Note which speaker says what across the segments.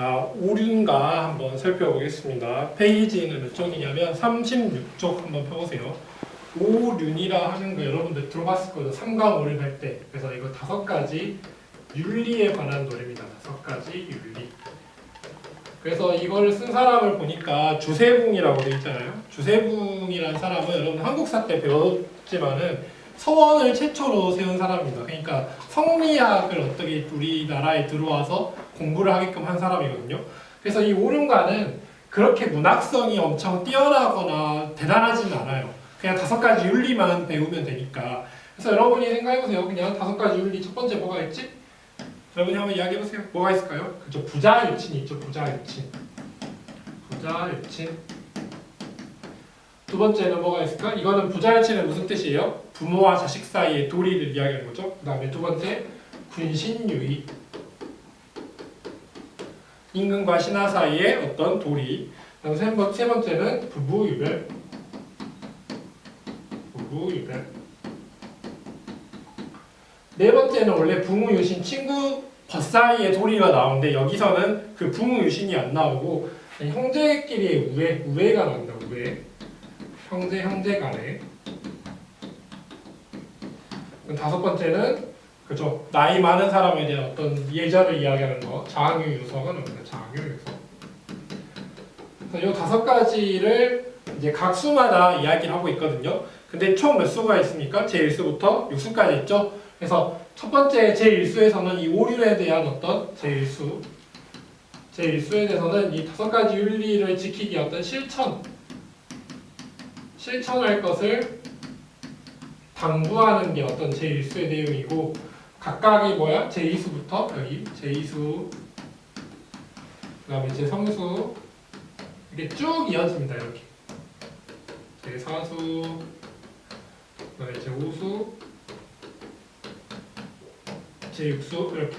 Speaker 1: 아, 오륜가 한번 살펴보겠습니다. 페이지는 몇 쪽이냐면 36쪽 한번 펴보세요. 오륜이라 하는 거 여러분들 들어봤을 거예요. 3강 오륜 할 때. 그래서 이거 다섯 가지 윤리에 관한 노래입니다. 다섯 가지 윤리. 그래서 이걸 쓴 사람을 보니까 주세붕이라고 되어 있잖아요. 주세붕이라는 사람은 여러분 한국사 때 배웠지만은 서원을 최초로 세운 사람입니다. 그러니까 성리학을 어떻게 우리나라에 들어와서 공부를 하게끔 한 사람이거든요. 그래서 이 오륜가는 그렇게 문학성이 엄청 뛰어나거나 대단하지는 않아요. 그냥 다섯 가지 윤리만 배우면 되니까. 그래서 여러분이 생각해보세요. 그냥 다섯 가지 윤리 첫 번째 뭐가 있지? 여러분이 한번 이야기해보세요. 뭐가 있을까요? 그죠. 부자 유친이 있죠. 부자 유친. 부자 유친. 두 번째는 뭐가 있을까? 이거는 부자 유친은 무슨 뜻이에요? 부모와 자식 사이의 도리를 이야기하는 거죠. 그 다음에 두 번째, 군신유의. 임금과 신하 사이의 어떤 도리. 세, 번, 세 번째는 부부 유별. 부부 유별. 네 번째는 원래 부무유신 친구 벗 사이의 도리가 나오는데 여기서는 그 부무유신이 안 나오고 형제끼리의 우애, 우애가 나온다. 우애. 형제 형제 간에. 다섯 번째는 그죠 나이 많은 사람에 대한 어떤 예절을 이야기하는 거 자항유 유석은 없는 자항유 유석. 그래서 이 다섯 가지를 이제 각 수마다 이야기를 하고 있거든요. 근데 총 몇 수가 있습니까? 제 1수부터 6수까지 있죠. 그래서 첫 번째 제 1수에서는 이 오륜에 대한 어떤 제 1수 제 1수에 대해서는 이 다섯 가지 윤리를 지키기 어떤 실천 실천할 것을 당부하는 게 어떤 제 1수의 내용이고 각각이 뭐야? 제 2수부터 여기 제 2수 그 다음에 제 3수 이게 쭉 이어집니다 이렇게 제 4수 그 다음에 제 5수 제 6수 이렇게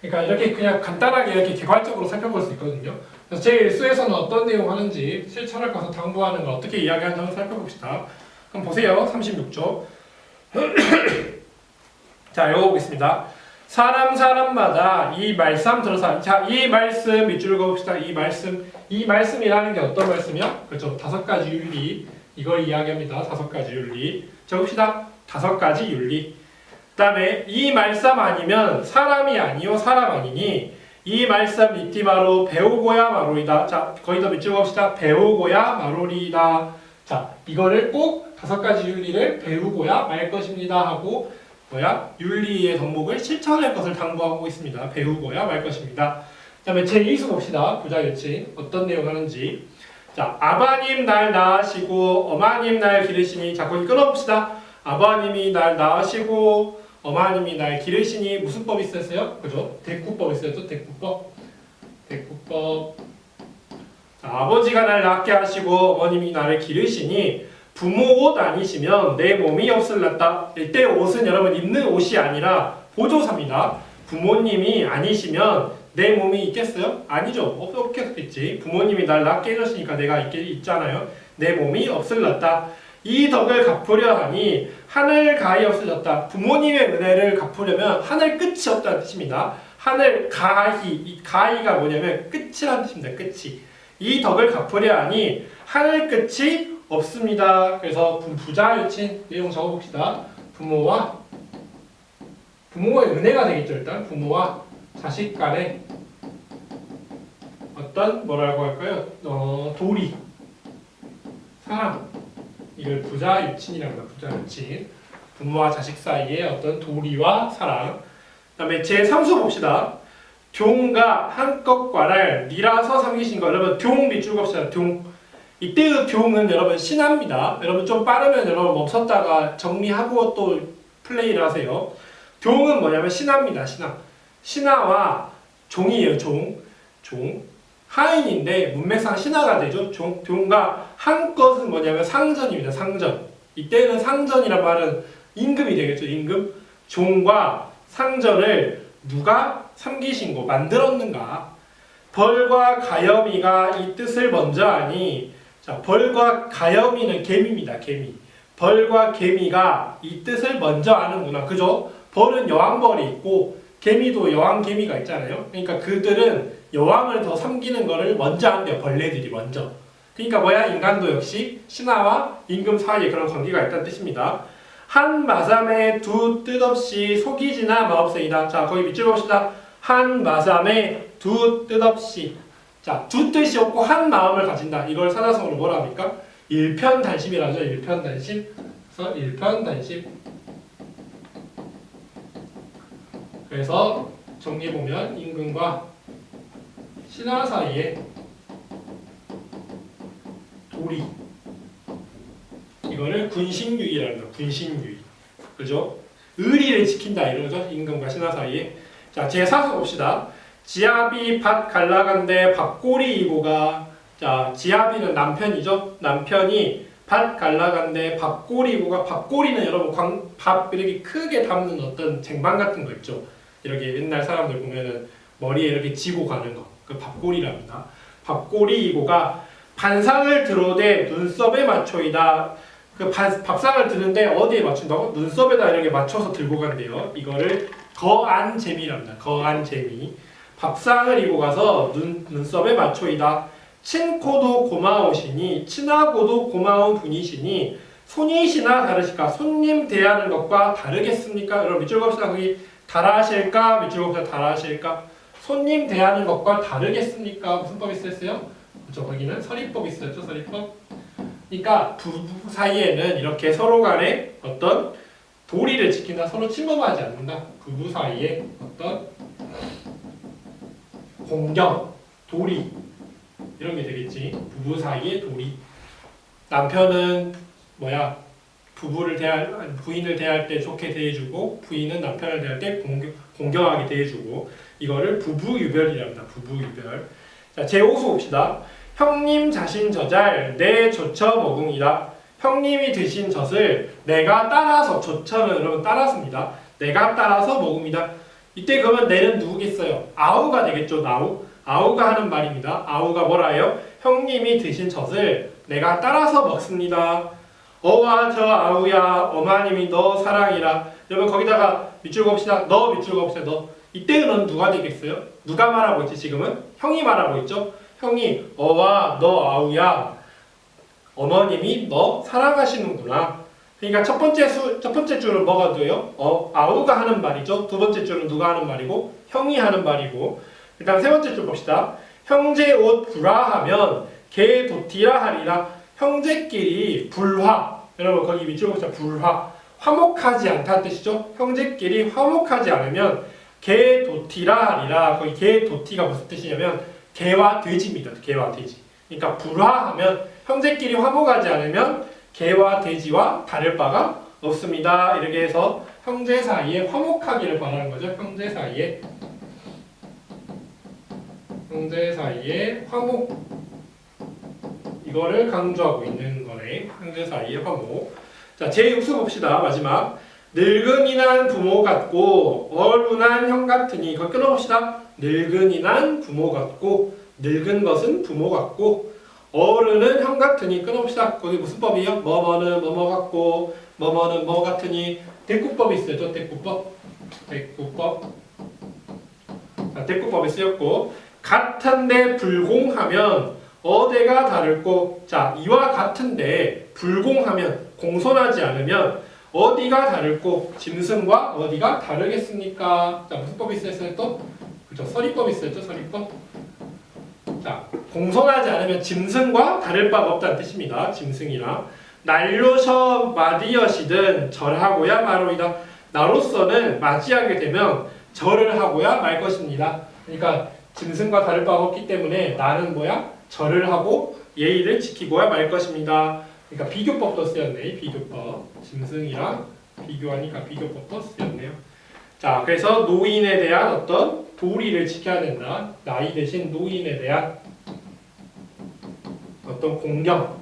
Speaker 1: 그러니까 이렇게 그냥 간단하게 이렇게 개괄적으로 살펴볼 수 있거든요. 그래서 제 1수에서는 어떤 내용 하는지 실천할 것을 당부하는 걸 어떻게 이야기하는지 살펴봅시다. 그럼 보세요. 36조. 자, 이거 보겠습니다. 사람 사람마다 이 말씀 들어서 자, 이 말씀 밑줄 그어봅시다. 이 말씀 이 말씀이라는 게 어떤 말씀이요? 그렇죠. 다섯 가지 윤리 이걸 이야기합니다. 다섯 가지 윤리 적읍시다. 다섯 가지 윤리. 그다음에 이 말씀 아니면 사람이 아니요 사람 아니니 이 말씀 바로 배우고야 마로리다. 자, 거기다 밑줄 그읍시다. 배우고야 마로리다. 자, 이거를 꼭 다섯 가지 윤리를 배우고야 말 것입니다 하고 뭐야? 윤리의 덕목을 실천할 것을 당부하고 있습니다. 배우고야 말 것입니다. 그다음에 제 2수 봅시다. 부자유친 어떤 내용 하는지. 자, 아바님 날 낳으시고 어마님 날 기르시니 자, 거기 끊어봅시다. 아바님이 날 낳으시고 어마님이 날 기르시니 무슨 법 있었어요? 그죠? 대꾸법 있었죠? 대꾸법. 대꾸법. 자, 아버지가 날 낳게 하시고 어머님이 나를 기르시니 부모 옷 아니시면 내 몸이 없을랐다. 이때 옷은 여러분 입는 옷이 아니라 보조사입니다. 부모님이 아니시면 내 몸이 있겠어요? 아니죠. 없, 없겠겠지. 부모님이 날 낳게 해줬으니까 내가 있게 있잖아요. 내 몸이 없을랐다. 이 덕을 갚으려 하니 하늘 가히 없어졌다. 부모님의 은혜를 갚으려면 하늘 끝이 없다는 뜻입니다. 하늘 가히 이 가히가 뭐냐면 끝이라는 뜻입니다. 끝이 이 덕을 갚으려 하니 하늘 끝이 없습니다. 그래서 부- 부자 유친 내용 적어봅시다. 부모와 부모의 은혜가 되겠죠. 일단 부모와 자식 간의 어떤 뭐라고 할까요? 어, 도리, 사랑 이걸 부자 유친이라고 합니다. 부자 유친 부모와 자식 사이의 어떤 도리와 사랑. 그 다음에 제 3수 봅시다. 종과 한껏과를 니라서 삼기신 거 여러분 종 밑줄 겁시다. 종 이때의 교훈은 여러분 신합니다. 여러분 좀 빠르면 여러분 멈췄다가 정리하고 또 플레이를 하세요. 교훈은 뭐냐면 신합니다. 신하. 신하와 종이에요. 종. 종. 하인인데 문맥상 신하가 되죠. 종. 종과 한 것은 뭐냐면 상전입니다. 상전. 이때는 상전이란 말은 임금이 되겠죠. 임금. 종과 상전을 누가 삼기신 고 만들었는가? 벌과 가염이가 이 뜻을 먼저 하니 자, 벌과 가염이는 개미입니다. 개미. 벌과 개미가 이 뜻을 먼저 아는구나. 그죠? 벌은 여왕벌이 있고 개미도 여왕 개미가 있잖아요. 그러니까 그들은 여왕을 더 섬기는 거를 먼저 한대요. 벌레들이 먼저. 그러니까 뭐야? 인간도 역시 신하와 임금 사이에 그런 관계가 있다는 뜻입니다. 한 마삼에 두 뜻없이 속이지나 마법생이다. 자, 거기 밑줄 봅시다. 한 마삼에 두 뜻없이. 자, 두 뜻이 없고 한 마음을 가진다. 이걸 사자성어로 뭐라 합니까? 일편단심이라죠. 일편단심. 그래서 일편단심. 그래서 정리해 보면 임금과 신하 사이에 도리 이거를 군신유의라는 거 군신유의 그죠? 의리를 지킨다 이러죠 임금과 신하 사이에 자 제4수 봅시다 지아비 밭 갈라간데 밥꼬리 이고가 자 지아비는 남편이죠 남편이 밭 갈라간데 밥꼬리 이고가 밥꼬리는 여러분 광, 밥 이렇게 크게 담는 어떤 쟁반 같은 거 있죠 이렇게 옛날 사람들 보면은 머리에 이렇게 지고 가는 거 그 밥꼬리랍니다 밥꼬리 이고가 반상을 들어대 눈썹에 맞춰이다. 그 반- 밥상을 드는데 어디에 맞춘다고? 눈썹에다 이렇게 맞춰서 들고 간대요. 이거를 거안 재미랍니다. 거안 재미. 밥상을 이고 가서 눈, 눈썹에 맞춰이다. 친코도 고마우시니 친하고도 고마운 분이시니 손이시나 다르실까? 손님 대하는 것과 다르겠습니까? 여러분 밑줄 봅시다. 거기 달아하실까? 밑줄 봅시다. 달아하실까? 손님 대하는 것과 다르겠습니까? 무슨 법이 쓰였어요? 그렇죠. 거기는 서리법이 있었죠. 서리법. 그러니까 부부 사이에는 이렇게 서로 간에 어떤 도리를 지킨다. 서로 침범하지 않는다. 부부 사이에 어떤 공경, 도리 이런 게 되겠지. 부부 사이의 도리. 남편은 뭐야? 부부를 대할 부인을 대할 때 좋게 대해주고 부인은 남편을 대할 때 공경, 공경하게 대해주고 이거를 부부 유별이랍니다. 부부 유별. 자, 제5수 봅시다. 형님 자신 저잘 내 조처 먹음이다. 형님이 드신 젖을 내가 따라서 조처는 여러분 따라서입니다. 내가 따라서 먹음이다. 이때 그러면 내는 누구겠어요? 아우가 되겠죠. 나우. 아우가 하는 말입니다. 아우가 뭐라요? 형님이 드신 젖을 내가 따라서 먹습니다. 어와 저 아우야 어마님이 너 사랑이라. 여러분 거기다가 밑줄 봅시다. 너 밑줄 봅시다. 너. 이때는 누가 되겠어요? 누가 말하고 있지 지금은? 형이 말하고 있죠. 형이 어와 너 아우야 어머님이 너 사랑하시는구나. 그러니까 첫 번째 수, 첫 번째 줄은 뭐가 돼요? 어 아우가 하는 말이죠. 두 번째 줄은 누가 하는 말이고 형이 하는 말이고. 일단 세 번째 줄 봅시다. 형제 옷 불화하면 개 도티라 하리라. 형제끼리 불화. 여러분 거기 밑줄 봅시다. 불화. 화목하지 않다는 뜻이죠. 형제끼리 화목하지 않으면 개 도티라 하리라. 거기 개 도티가 무슨 뜻이냐면 개와 돼지입니다. 개와 돼지. 그러니까 불화하면 형제끼리 화목하지 않으면 개와 돼지와 다를 바가 없습니다. 이렇게 해서 형제 사이에 화목하기를 바라는 거죠. 형제 사이에 형제 사이에 화목 이거를 강조하고 있는 거네. 형제 사이에 화목. 자, 제6수 봅시다. 마지막. 늙은이난 부모 같고 어른한 형 같으니 이거 끊어봅시다. 늙은이난 부모 같고 늙은 것은 부모 같고 어른은 형 같으니 끊어봅시다. 거기 무슨 법이요? 뭐뭐는 뭐뭐 같고 뭐뭐는 뭐 같으니 대꾸법이 있어요. 대꾸법. 대꾸법. 자, 대꾸법이 쓰였고 같은데 불공하면 어대가 다를고 자 이와 같은데 불공하면 공손하지 않으면 어디가 다를고 짐승과 어디가 다르겠습니까? 자 무슨 법이 있었어요 또? 그죠 서리법이 있었죠 서리법. 자 공손하지 않으면 짐승과 다를 바가 없다는 뜻입니다. 짐승이랑 난료셔 마디엇이든 절하고야 마로이다. 나로서는 맞이하게 되면 절을 하고야 말 것입니다. 그러니까 짐승과 다를 바가 없기 때문에 나는 뭐야? 절을 하고 예의를 지키고야 말 것입니다. 그러니까 비교법도 쓰였네. 비교법. 짐승이랑 비교하니까 비교법도 쓰였네요. 자, 그래서 노인에 대한 어떤 도리를 지켜야 된다. 나이 대신 노인에 대한 어떤 공경,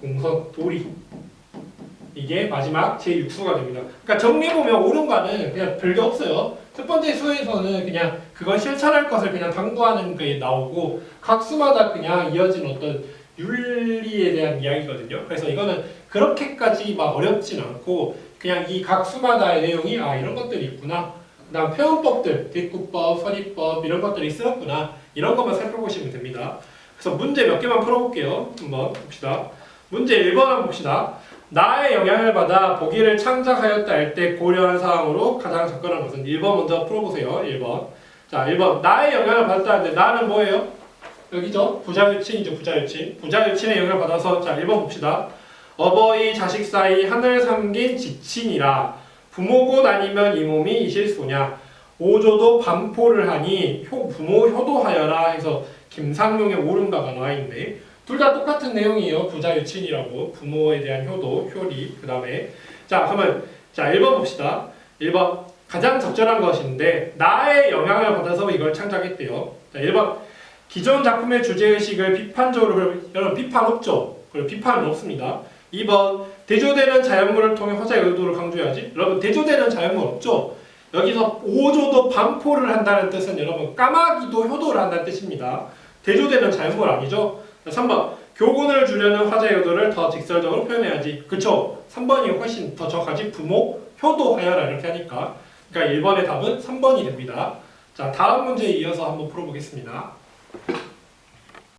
Speaker 1: 공선, 도리. 이게 마지막 제6수가 됩니다. 그러니까 정리해보면 오른과는 그냥 별게 없어요. 첫 번째 수에서는 그냥 그걸 실천할 것을 그냥 당부하는 게 나오고 각 수마다 그냥 이어진 어떤 윤리에 대한 이야기거든요. 그래서 이거는 그렇게까지 막 어렵진 않고 그냥 이 각 수마다의 내용이 아 이런 것들이 있구나 그다음 표현법들, 뒷구법, 서리법 이런 것들이 쓰였구나. 이런 것만 살펴보시면 됩니다. 그래서 문제 몇 개만 풀어볼게요. 한번 봅시다. 문제 1번 한번 봅시다. 나의 영향을 받아 보기를 창작하였다 할 때 고려한 사항으로 가장 접근한 것은 1번 먼저 풀어보세요. 1번. 자, 1번. 나의 영향을 받았다 하는데 나는 뭐예요? 여기죠. 부자유친이죠. 부자유친. 부자유친의 영향을 받아서 자, 1번 봅시다. 어버이 자식 사이 하늘 삼긴 지친이라 부모고 아니면 이 몸이 이실소냐 오조도 반포를 하니 효, 부모 효도하여라 해서 김상용의 나와 있는데 둘 다 똑같은 내용이에요. 부자 유친이라고 부모에 대한 효도, 효리 그 다음에 자 그러면 자 1번 봅시다. 1번 가장 적절한 것인데 나의 영향을 받아서 이걸 창작했대요. 자 1번 기존 작품의 주제의식을 비판적으로 여러분 비판 없죠? 그리고 비판은 없습니다. 2번 대조되는 자연물을 통해 화자의 의도를 강조해야지. 여러분 대조되는 자연물 없죠? 여기서 오조도 반포를 한다는 뜻은 여러분 까마귀도 효도를 한다는 뜻입니다. 대조되는 자연물 아니죠? 3번 교훈을 주려는 화자의 의도를 더 직설적으로 표현해야지. 그쵸? 3번이 훨씬 더 정확하지. 부모 효도하여라 이렇게 하니까. 그러니까 1번의 답은 3번이 됩니다. 자 다음 문제에 이어서 한번 풀어보겠습니다.